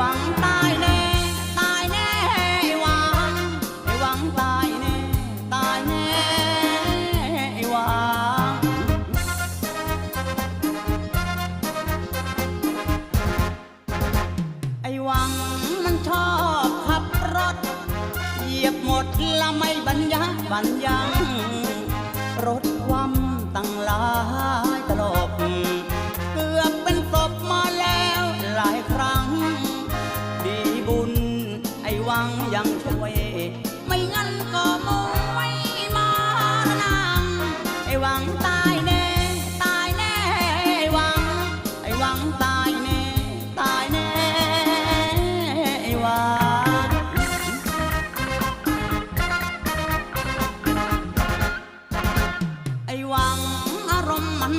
หวังตายแน่ตายแน่ไอ้หวังไอ้หวังตายแน่ตายแน่ไอ้หวังไอ้หวังมันชอบขับรถเหยียบหมดละไม่บรรยะบรรยัง หวังยังช่วย ไม่งั้นก็มวยมรณงไอ้หวังตายแน่ ตายแน่ไอ้หวัง ไอ้หวังตายแน่ ตายแน่ไอ้หวัง ไอ้หวังอารมณ์มัน